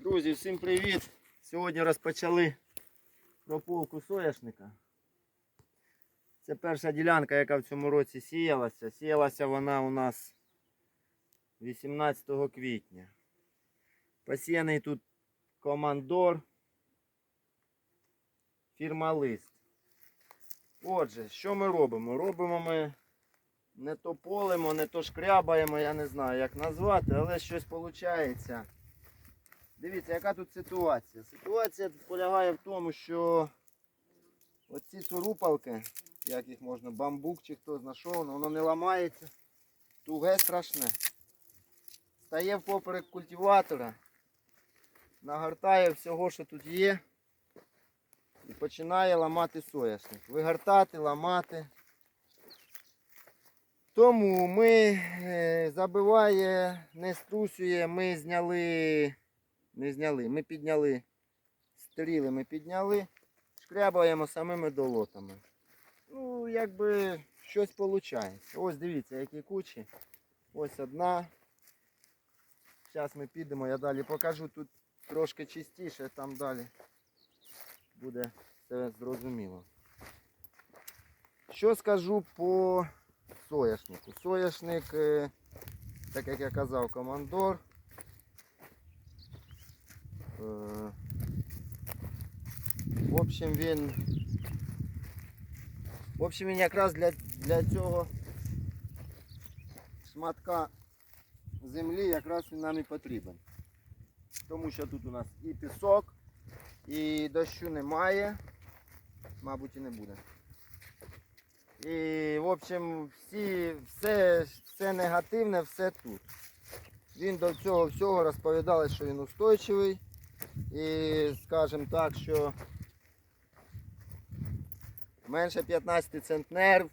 Друзі, всім привіт! Сьогодні розпочали прополку соняшника. Це перша ділянка, яка в цьому році сіялася. Сіялася вона у нас 18 квітня. Посіяний тут командор, фірма Лист. Отже, що ми робимо? Робимо ми не то полимо, не то шкрябаємо, я не знаю як назвати, але щось виходить. Дивіться, яка тут ситуація. Ситуація полягає в тому, що оці цурупалки, як їх можна, бамбук чи хто знайшов, воно не ламається. Туге страшне. Стає впоперек культиватора, нагортає всього, що тут є, і починає ламати соняшник. Вигортати, ламати. Тому ми е, забиває, не струсює, ми зняли не зняли. Ми підняли стріли, ми підняли, шкрябаємо самими долотами. Ну, якби щось виходить. Ось дивіться, які кучі. Ось одна. Зараз ми підемо, я далі покажу тут трошки чистіше, там далі буде все зрозуміло. Що скажу по сояшнику? Сояшник, е, так як я казав, командор. Е, В общем, він. В общем, він якраз для, для цього шматка землі якраз він нам і потрібен. Тому що тут у нас і пісок, і дощу немає, мабуть і не буде. І, в общем, всі, все, все негативне, все тут. Він до цього всього розповідали, що він устойчивий. І скажімо так, що менше 15 центнерів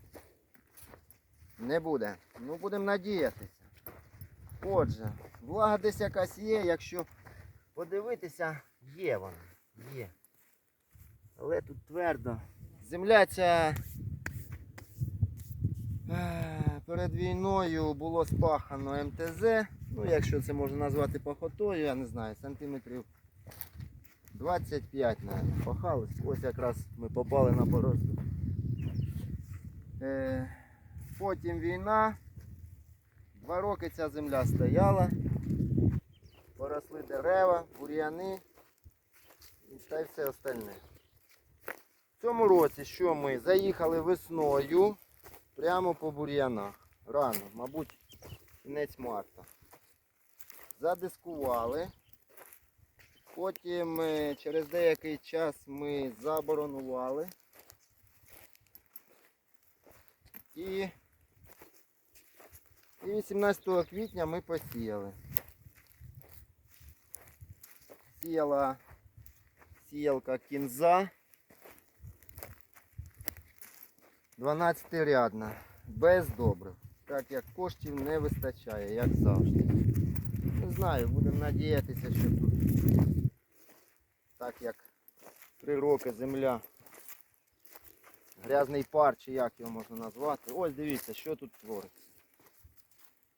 не буде. Ну, будемо надіятися. Отже, влага десь якась є, якщо подивитися, є вона. Є. Але тут твердо. Земля ця е, перед війною було спахано МТЗ. Ну, якщо це можна назвати пахотою, я не знаю, сантиметрів 25, наверное, пахались. Ось якраз ми попали на борозду. Е, потім війна. Два роки ця земля стояла. Поросли дерева, бур'яни та й все остальне. В цьому році що ми? Заїхали весною прямо по бур'янах. Рано, мабуть, кінець марта. Задискували. Потім е, через деякий час ми заборонували. І, і 18 квітня ми посіяли. Сіяла сіялка кінза. 12 рядна, без добрив, так як коштів не вистачає, як завжди. Не знаю, будемо надіятися, що тут так як три роки земля. Грязний пар, чи як його можна назвати. Ось дивіться, що тут твориться.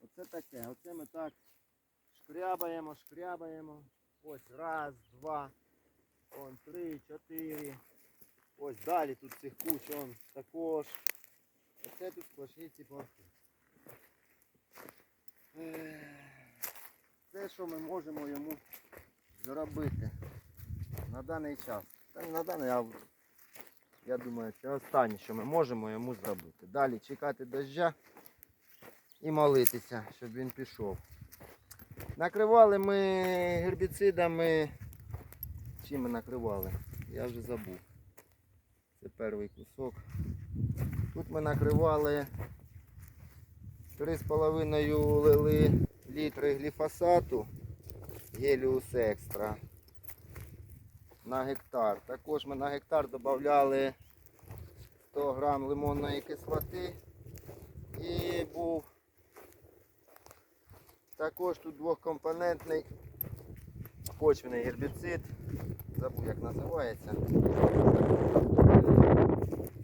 Оце таке. Оце ми так шкрябаємо, шкрябаємо. Ось раз, два, он три, чотири. Ось далі тут цих куч, он також. Оце тут сплошні ці порти. Ех, Це що ми можемо йому зробити на даний час. Та не на даний, а я думаю, це останнє, що ми можемо йому зробити. Далі чекати дождя і молитися, щоб він пішов. Накривали ми гербіцидами. Чим ми накривали? Я вже забув. Це перший кусок. Тут ми накривали 3,5 лили літри гліфосату Геліус Екстра на гектар. Також ми на гектар додавали 100 грам лимонної кислоти і був також тут двохкомпонентний почвений гербіцид. Забув як називається.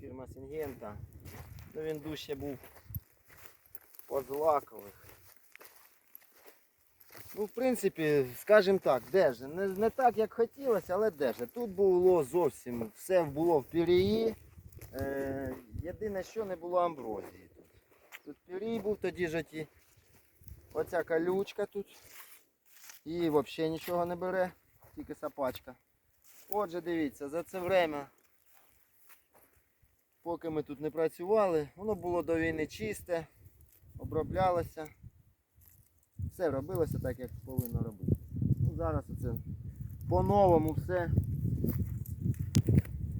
Фірма Сінгента. Ну, він дужче був по злакових. Ну, в принципі, скажімо так, держи. Не, не так, як хотілося, але держи. Тут було зовсім все було в пірії. Е, єдине, що не було амброзії. Тут, тут пірій був, тоді ж ті. Оця колючка тут. І взагалі нічого не бере, тільки сапачка. Отже, дивіться, за це время, поки ми тут не працювали, воно було до війни чисте, оброблялося. Все робилося так, як повинно робити. Ну, зараз оце по-новому все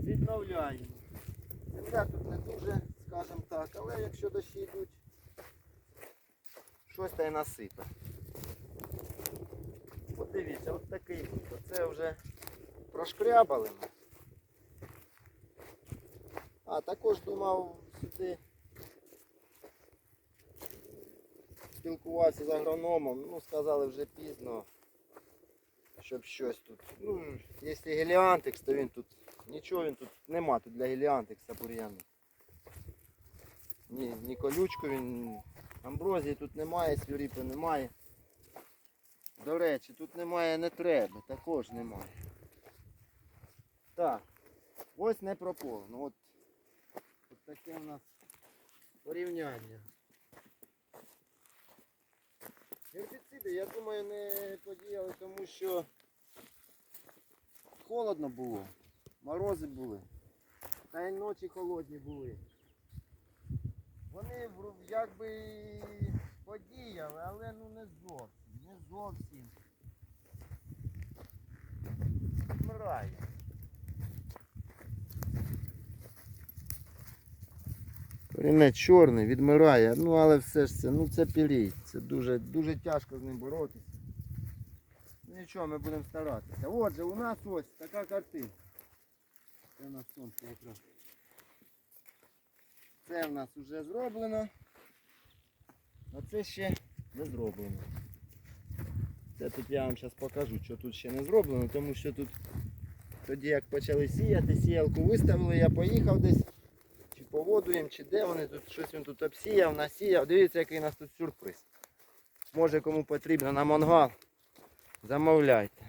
відновляємо. Земля тут не дуже, скажімо так, але якщо дощі йдуть, щось та й насипе. От дивіться, от такий. Оце вже прошкрябали. А, також думав сюди спілкувався з агрономом, ну сказали вже пізно, щоб щось тут. Ну, якщо геліантикс, то він тут нічого він тут нема тут для геліантикса бур'яну. Ні, ні колючку він. Амброзії тут немає, свіріпи немає. До речі, тут немає не треба, також немає. Так, ось не прополено. От, от таке у нас порівняння. Гербіциди, я думаю, не подіяли, тому що холодно було, морози були, та й ночі холодні були. Вони якби подіяли, але ну не зовсім, не зовсім. Корінець чорний, відмирає, ну але все ж це, ну це пірій. Це дуже, дуже тяжко з ним боротися. Нічого, ми будемо старатися. Отже, у нас ось така картина. Це у нас сонце якраз. Це в нас вже зроблено. А це ще не зроблено. Це тут я вам зараз покажу, що тут ще не зроблено, тому що тут тоді як почали сіяти, сіялку виставили, я поїхав десь, їм, чи де вони тут щось він тут обсіяв, насіяв. Дивіться, який у нас тут сюрприз. Може кому потрібно на мангал, замовляйте.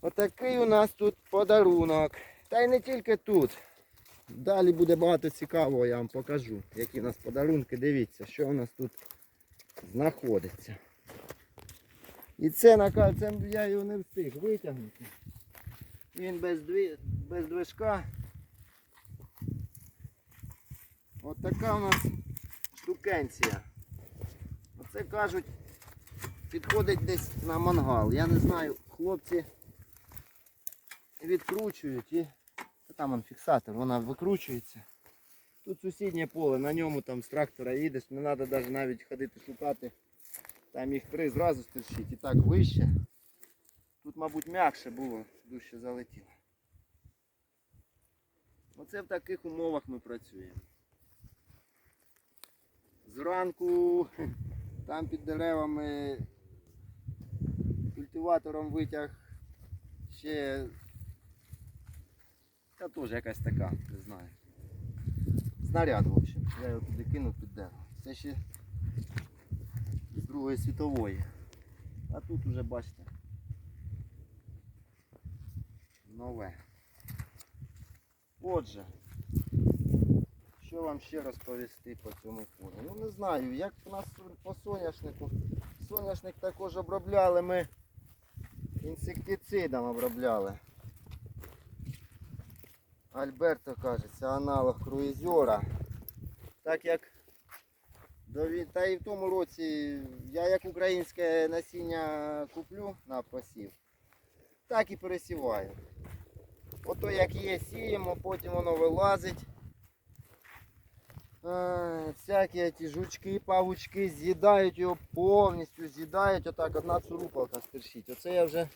Отакий у нас тут подарунок. Та й не тільки тут. Далі буде багато цікавого, я вам покажу, які у нас подарунки. Дивіться, що у нас тут знаходиться. І це на це я його не встиг витягнути. Він без, дві, без движка. От така у нас штукенція. Оце кажуть, підходить десь на мангал. Я не знаю, хлопці відкручують і там он фіксатор, вона викручується. Тут сусіднє поле, на ньому там з трактора їдеш, не треба навіть ходити шукати. Там їх три зразу стерчить і так вище. Тут, мабуть, м'якше було, дужче залетіло. Оце в таких умовах ми працюємо. Зранку там під деревами культиватором витяг ще та теж якась така, не знаю. Снаряд, в общем. Я його туди кинув під дерево. Це ще з Другої світової. А тут уже бачите. Нове. Отже, що вам ще розповісти по цьому полю? Ну не знаю, як у нас по соняшнику. Соняшник також обробляли ми інсектицидом обробляли. Альберто кажеться, аналог круїзера. Так як та і в тому році я як українське насіння куплю на посів, так і пересіваю. Ото як є, сіємо, потім воно вилазить. Е, Всякі ті жучки, павучки з'їдають його повністю, з'їдають, отак одна цурупалка стерчить. Оце я вже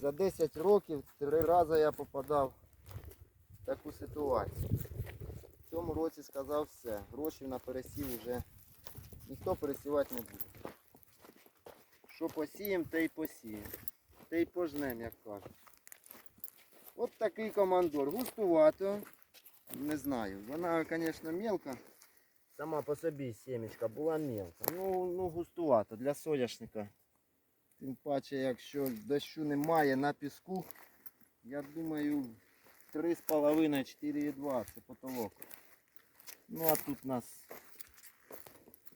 за 10 років три рази я попадав в таку ситуацію. В цьому році сказав все. Грошей на пересів вже ніхто пересівати не буде. Що посіємо, те й посіємо. Те й пожнем, як кажуть. От такий командор. Густувато. Не знаю. Вона, звісно, мелка. Сама по собі сімечка була мелка. Ну, ну густувато для соняшника. Тим паче, якщо дощу немає на піску, я думаю 3,5-4,2 це потолок. Ну а тут нас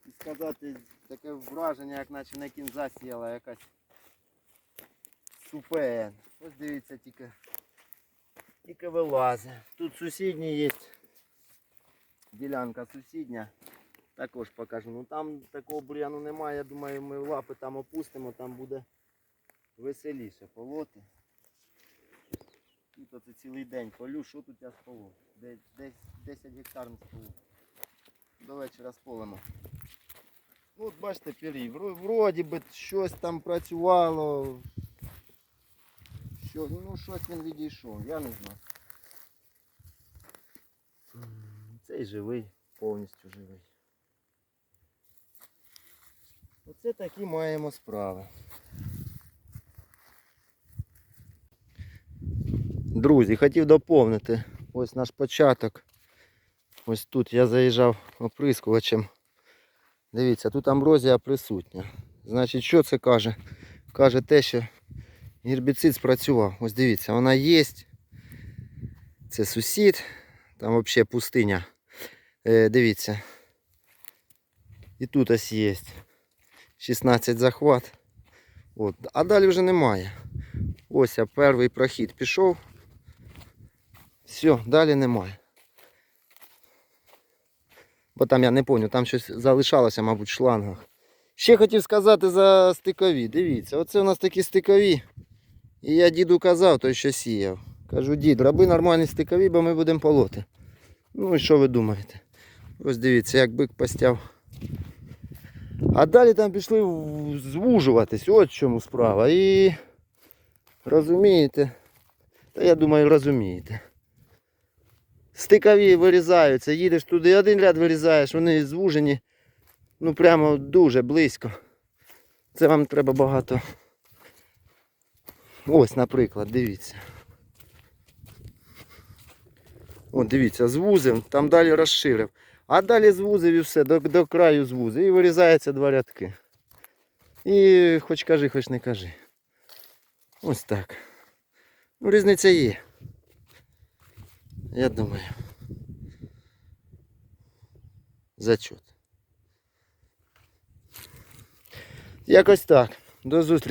і сказати таке враження, як наче на кінза сіла якась супен. Ось дивіться тільки. Тільки вилазить. Тут сусідній є. Ділянка сусідня. Також покажу. Ну там такого бур'яну немає. Я думаю, ми лапи там опустимо, там буде веселіше полоти. Тут оце цілий день полю, що тут я сполов? Десь, десь 10 гектар не сполов. До вечора сполимо. Ну от бачите, пірі. Вроді би щось там працювало. Що, ну щось він відійшов, я не знаю. Цей живий, повністю живий. Оце такі маємо справи. Друзі, хотів доповнити. Ось наш початок. Ось тут я заїжджав оприскувачем. Дивіться, тут амброзія присутня. Значить, що це каже? Каже те, що гербіцид спрацював. Ось дивіться, вона є. Це сусід. Там взагалі пустиня. Е, дивіться. І тут ось є. 16 захват. От. А далі вже немає. Ось а перший прохід пішов. Все, далі немає. Бо там я не пам'ятаю, там щось залишалося, мабуть, в шлангах. Ще хотів сказати за стикові. Дивіться, оце у нас такі стикові. І я діду казав, той що сіяв. Кажу, дід, роби нормальні стикові, бо ми будемо полоти. Ну і що ви думаєте? Ось дивіться, як бик постяв. А далі там пішли звужуватись, от чому справа. І розумієте? Та я думаю, розумієте. Стикові вирізаються, їдеш туди, один ряд вирізаєш, вони звужені. Ну прямо дуже близько. Це вам треба багато. Ось, наприклад, дивіться. От дивіться, звузив, там далі розширив. А далі звузив і все, до, до краю звузив. І вирізається два рядки. І хоч кажи, хоч не кажи. Ось так. Ну, різниця є. Я думаю. Зачет. Якось так. До зустрічі.